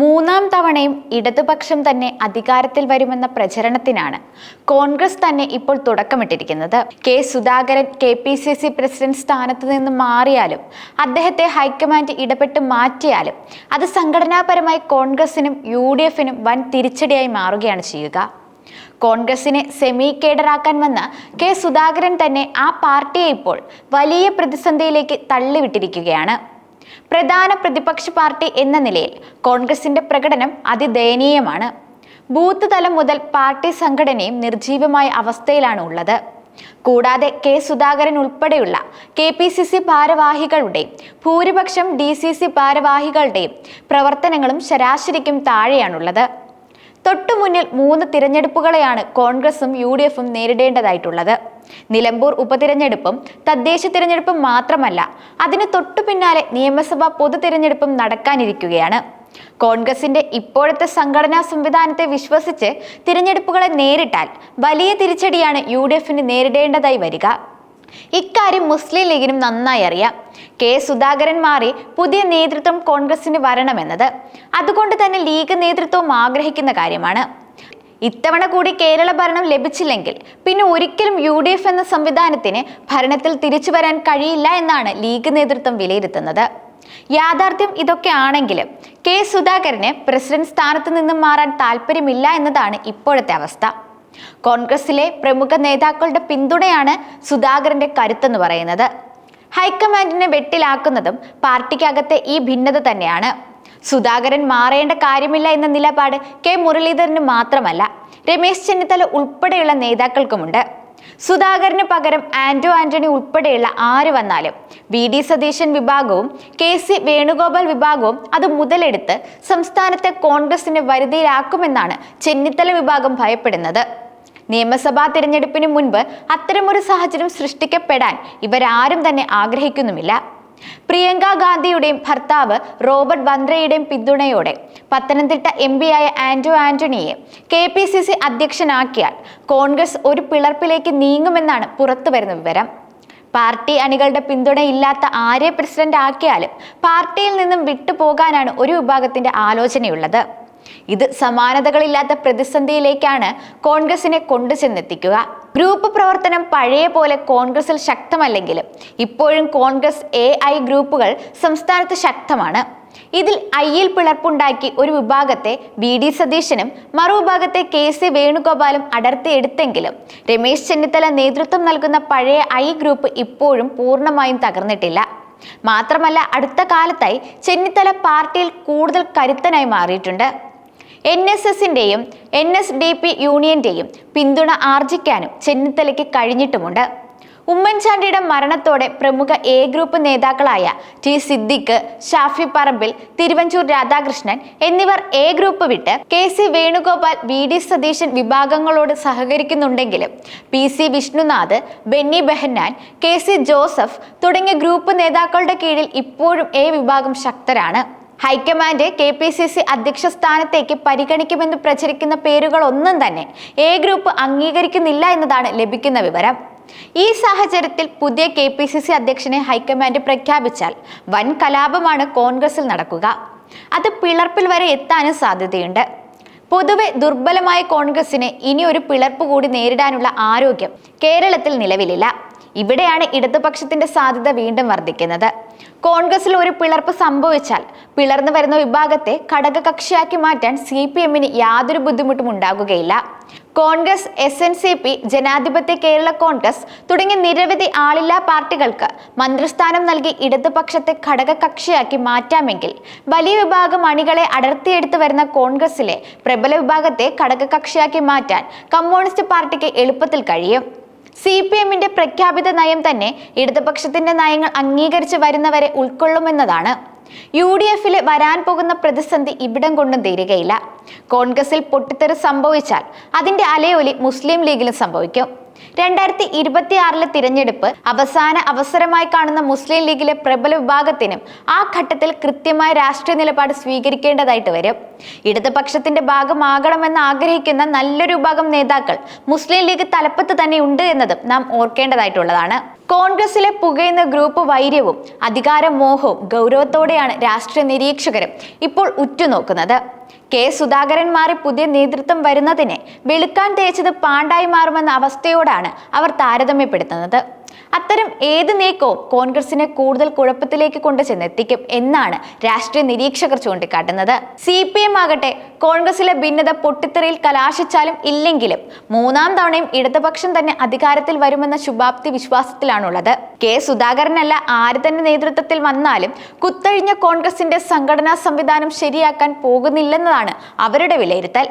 മൂന്നാം തവണയും ഇടതുപക്ഷം തന്നെ അധികാരത്തിൽ വരുമെന്ന പ്രചരണത്തിനാണ് കോൺഗ്രസ് തന്നെ ഇപ്പോൾ തുടക്കമിട്ടിരിക്കുന്നത്. K Sudhakaran K P C C president സ്ഥാനത്ത് നിന്ന് മാറിയാലും അദ്ദേഹത്തെ ഹൈക്കമാൻഡ് ഇടപെട്ട് മാറ്റിയാലും അത് സംഘടനാപരമായി കോൺഗ്രസിനും യു ഡി എഫിനും വൻ തിരിച്ചടിയായി മാറുകയാണ് ചെയ്യുക. കോൺഗ്രസിനെ സെമി കേഡറാക്കാൻ വന്ന കെ സുധാകരൻ തന്നെ ആ പാർട്ടിയെ ഇപ്പോൾ വലിയ പ്രതിസന്ധിയിലേക്ക് തള്ളിവിട്ടിരിക്കുകയാണ്. പ്രധാന പ്രതിപക്ഷ പാർട്ടി എന്ന നിലയിൽ കോൺഗ്രസിന്റെ പ്രകടനം അതിദയനീയമാണ്. ബൂത്ത് തലം മുതൽ പാർട്ടി സംഘടനയും നിർജീവമായ അവസ്ഥയിലാണ് ഉള്ളത്. കൂടാതെ കെ സുധാകരൻ ഉൾപ്പെടെയുള്ള കെ പി സി സി ഭാരവാഹികളുടെയും ഭൂരിപക്ഷം ഡി സി സി ഭാരവാഹികളുടെയും പ്രവർത്തനങ്ങളും ശരാശരിക്കും താഴെയാണുള്ളത്. തൊട്ടുമുന്നിൽ മൂന്ന് തിരഞ്ഞെടുപ്പുകളെയാണ് കോൺഗ്രസും യു ഡി എഫും നേരിടേണ്ടതായിട്ടുള്ളത്. നിലമ്പൂർ ഉപതിരഞ്ഞെടുപ്പും തദ്ദേശ തിരഞ്ഞെടുപ്പും മാത്രമല്ല അതിന് തൊട്ടു പിന്നാലെ നിയമസഭാ പൊതു തിരഞ്ഞെടുപ്പും നടക്കാനിരിക്കുകയാണ്. കോൺഗ്രസിന്റെ ഇപ്പോഴത്തെ സംഘടനാ സംവിധാനത്തെ വിശ്വസിച്ച് തിരഞ്ഞെടുപ്പുകളെ നേരിട്ടാൽ വലിയ തിരിച്ചടിയാണ് യു ഡി എഫിന് നേരിടേണ്ടതായി വരിക. ഇക്കാര്യം മുസ്ലിം ലീഗിനും നന്നായി അറിയാം. കെ സുധാകരൻ മാറി പുതിയ നേതൃത്വം കോൺഗ്രസിന് വരണമെന്നത്. അതുകൊണ്ട് തന്നെ ലീഗ് നേതൃത്വം ആഗ്രഹിക്കുന്ന കാര്യമാണ്. ഇത്തവണ കൂടി കേരള ഭരണം ലഭിച്ചില്ലെങ്കിൽ പിന്നെ ഒരിക്കലും യു ഡി എഫ് എന്ന സംവിധാനത്തിന് ഭരണത്തിൽ തിരിച്ചു വരാൻ കഴിയില്ല എന്നാണ് ലീഗ് നേതൃത്വം വിലയിരുത്തുന്നത്. യാഥാർത്ഥ്യം ഇതൊക്കെ ആണെങ്കിലും കെ സുധാകരന് പ്രസിഡന്റ് സ്ഥാനത്ത് നിന്നും മാറാൻ താല്പര്യമില്ല എന്നതാണ് ഇപ്പോഴത്തെ അവസ്ഥ. കോൺഗ്രസിലെ പ്രമുഖ നേതാക്കളുടെ പിന്തുണയാണ് സുധാകരന്റെ കരുത്തെന്ന് പറയുന്നത്. ഹൈക്കമാൻഡിനെ വെട്ടിലാക്കുന്നതും പാർട്ടിക്കകത്തെ ഈ ഭിന്നത തന്നെയാണ്. സുധാകരൻ മാറേണ്ട കാര്യമില്ല എന്ന നിലപാട് കെ മുരളീധരന് മാത്രമല്ല രമേശ് ചെന്നിത്തല ഉൾപ്പെടെയുള്ള നേതാക്കൾക്കുമുണ്ട്. സുധാകരന് പകരം ആന്റോ ആന്റണി ഉൾപ്പെടെയുള്ള ആര് വന്നാലും വി ഡി സതീശൻ വിഭാഗവും കെ സി വേണുഗോപാൽ വിഭാഗവും അത് മുതലെടുത്ത് സംസ്ഥാനത്തെ കോൺഗ്രസിനെ വരുതിയിലാക്കുമെന്നാണ് ചെന്നിത്തല വിഭാഗം ഭയപ്പെടുന്നത്. നിയമസഭാ തിരഞ്ഞെടുപ്പിന് മുൻപ് അത്തരമൊരു സാഹചര്യം സൃഷ്ടിക്കപ്പെടാൻ ഇവരാരും തന്നെ ആഗ്രഹിക്കുന്നുമില്ല. പ്രിയങ്ക ഗാന്ധിയുടെയും ഭർത്താവ് റോബർട്ട് വന്ദ്രയുടെയും പിന്തുണയോടെ പത്തനംതിട്ട എം ആയ ആന്റോ ആന്റണിയെ കെ പി സി സി അധ്യക്ഷനാക്കിയാൽ കോൺഗ്രസ് ഒരു പിളർപ്പിലേക്ക് നീങ്ങുമെന്നാണ് പുറത്തുവരുന്ന വിവരം. പാർട്ടി അണികളുടെ പിന്തുണയില്ലാത്ത ആരെ പ്രസിഡന്റ് ആക്കിയാലും പാർട്ടിയിൽ നിന്നും വിട്ടുപോകാനാണ് ഒരു വിഭാഗത്തിന്റെ ആലോചനയുള്ളത്. ഇത് സമാനതകളില്ലാത്ത പ്രതിസന്ധിയിലേക്കാണ് കോൺഗ്രസിനെ കൊണ്ടു ചെന്നെത്തിക്കുക. ഗ്രൂപ്പ് പ്രവർത്തനം പഴയ പോലെ കോൺഗ്രസിൽ ശക്തമല്ലെങ്കിലും ഇപ്പോഴും കോൺഗ്രസ് എ ഐ ഗ്രൂപ്പുകൾ സംസ്ഥാനത്ത് ശക്തമാണ്. ഇതിൽ ഐയിൽ പിളർപ്പുണ്ടാക്കി ഒരു വിഭാഗത്തെ ബി ഡി സതീശനും മറുവിഭാഗത്തെ കെ സി വേണുഗോപാലും അടർത്തിയെടുത്തെങ്കിലും രമേശ് ചെന്നിത്തല നേതൃത്വം നൽകുന്ന പഴയ ഐ ഗ്രൂപ്പ് ഇപ്പോഴും പൂർണമായും തകർന്നിട്ടില്ല. മാത്രമല്ല അടുത്ത കാലത്തായി ചെന്നിത്തല പാർട്ടിയിൽ കൂടുതൽ കരുത്തനായി മാറിയിട്ടുണ്ട്. എൻ എസ് എസിന്റെയും എൻ എസ് ഡി പി യൂണിയന്റെയും പിന്തുണ ആർജിക്കാനും ചെന്നിത്തലയ്ക്ക് കഴിഞ്ഞിട്ടുമുണ്ട്. ഉമ്മൻചാണ്ടിയുടെ മരണത്തോടെ പ്രമുഖ എ ഗ്രൂപ്പ് നേതാക്കളായ ടി സിദ്ദിഖ് ഷാഫി പറമ്പിൽ തിരുവഞ്ചൂർ രാധാകൃഷ്ണൻ എന്നിവർ എ ഗ്രൂപ്പ് വിട്ട് K C Venugopal V D Satheesan വിഭാഗങ്ങളോട് സഹകരിക്കുന്നുണ്ടെങ്കിലും P C Vishnunath Benny Behanan K C Joseph തുടങ്ങിയ ഗ്രൂപ്പ് നേതാക്കളുടെ കീഴിൽ ഇപ്പോഴും എ വിഭാഗം ശക്തരാണ്. High command K P C C അധ്യക്ഷ സ്ഥാനത്തേക്ക് പരിഗണിക്കുമെന്ന് പ്രചരിക്കുന്ന പേരുകളൊന്നും തന്നെ എ ഗ്രൂപ്പ് അംഗീകരിക്കുന്നില്ല എന്നതാണ് ലഭിക്കുന്ന വിവരം. ഈ സാഹചര്യത്തിൽ പുതിയ കെ പി സി സി അധ്യക്ഷനെ ഹൈക്കമാൻഡ് പ്രഖ്യാപിച്ചാൽ വൻ കലാപമാണ് കോൺഗ്രസിൽ നടക്കുക. അത് പിളർപ്പിൽ വരെ എത്താനും സാധ്യതയുണ്ട്. പൊതുവെ ദുർബലമായ കോൺഗ്രസിന് ഇനി ഒരു പിളർപ്പ് കൂടി നേരിടാനുള്ള ആരോഗ്യം കേരളത്തിൽ നിലവിലില്ല. ഇവിടെയാണ് ഇടതുപക്ഷത്തിന്റെ സാധ്യത വീണ്ടും വർദ്ധിക്കുന്നത്. കോൺഗ്രസിൽ ഒരു പിളർപ്പ് സംഭവിച്ചാൽ പിളർന്നു വരുന്ന വിഭാഗത്തെ ഘടകകക്ഷിയാക്കി മാറ്റാൻ സി പി എമ്മിന് യാതൊരു ബുദ്ധിമുട്ടും ഉണ്ടാകുകയില്ല. Congress S N C P ജനാധിപത്യ കേരള കോൺഗ്രസ് തുടങ്ങിയ നിരവധി ആളില്ലാ പാർട്ടികൾക്ക് മന്ത്രിസ്ഥാനം നൽകി ഇടതുപക്ഷത്തെ ഘടകകക്ഷിയാക്കി മാറ്റാമെങ്കിൽ വലിയ വിഭാഗം അണികളെ അടർത്തിയെടുത്തു വരുന്ന കോൺഗ്രസിലെ പ്രബല വിഭാഗത്തെ ഘടകകക്ഷിയാക്കി മാറ്റാൻ കമ്മ്യൂണിസ്റ്റ് പാർട്ടിക്ക് എളുപ്പത്തിൽ കഴിയും. സി പി എമ്മിന്റെ പ്രഖ്യാപിത നയം തന്നെ ഇടതുപക്ഷത്തിന്റെ നയങ്ങൾ അംഗീകരിച്ച് വരുന്നവരെ ഉൾക്കൊള്ളുമെന്നതാണ്. യു ഡി എഫിൽ വരാൻ പോകുന്ന പ്രതിസന്ധി ഇവിടം കൊണ്ടും തീരുകയില്ല. കോൺഗ്രസിൽ പൊട്ടിത്തെറി സംഭവിച്ചാൽ അതിന്റെ അലയൊലി മുസ്ലിം ലീഗിലും സംഭവിക്കും. രണ്ടായിരത്തി ഇരുപത്തിയാറിലെ തിരഞ്ഞെടുപ്പ് അവസാന അവസരമായി കാണുന്ന മുസ്ലിം ലീഗിലെ പ്രബല വിഭാഗത്തിനും ആ ഘട്ടത്തിൽ കൃത്യമായ രാഷ്ട്രീയ നിലപാട് സ്വീകരിക്കേണ്ടതായിട്ട് വരും. ഇടതുപക്ഷത്തിന്റെ ഭാഗമാകണമെന്ന് ആഗ്രഹിക്കുന്ന നല്ലൊരു വിഭാഗം നേതാക്കൾ മുസ്ലിം ലീഗ് തലപ്പത്ത് തന്നെ ഉണ്ട് എന്നതും നാം ഓർക്കേണ്ടതായിട്ടുള്ളതാണ്. കോൺഗ്രസിലെ പുകയുന്ന ഗ്രൂപ്പ് വൈര്യവും അധികാരമോഹവും ഗൗരവത്തോടെയാണ് രാഷ്ട്രീയ നിരീക്ഷകരും ഇപ്പോൾ ഉറ്റുനോക്കുന്നത്. കെ സുധാകരൻ മാറി പുതിയ നേതൃത്വം വരുന്നതിനെ വെളുക്കാൻ തേച്ചത് പാണ്ടായി മാറുമെന്ന അവസ്ഥയോടാണ് അവർ താരതമ്യപ്പെടുത്തുന്നത്. അത്തരം ഏത് നീക്കവും കോൺഗ്രസിനെ കൂടുതൽ കുഴപ്പത്തിലേക്ക് കൊണ്ടു ചെന്നെത്തിക്കും എന്നാണ് രാഷ്ട്രീയ നിരീക്ഷകർ ചൂണ്ടിക്കാട്ടുന്നത്. സി പി എം ആകട്ടെ കോൺഗ്രസിലെ ഭിന്നത പൊട്ടിത്തെറിയിൽ കലാശിച്ചാലും ഇല്ലെങ്കിലും മൂന്നാം തവണയും ഇടതുപക്ഷം തന്നെ അധികാരത്തിൽ വരുമെന്ന ശുഭാപ്തി വിശ്വാസത്തിലാണുള്ളത്. കെ സുധാകരനല്ല ആര് തന്നെ നേതൃത്വത്തിൽ വന്നാലും കുത്തഴിഞ്ഞ കോൺഗ്രസിന്റെ സംഘടനാ സംവിധാനം ശരിയാക്കാൻ പോകുന്നില്ലെന്നതാണ് അവരുടെ വിലയിരുത്തൽ.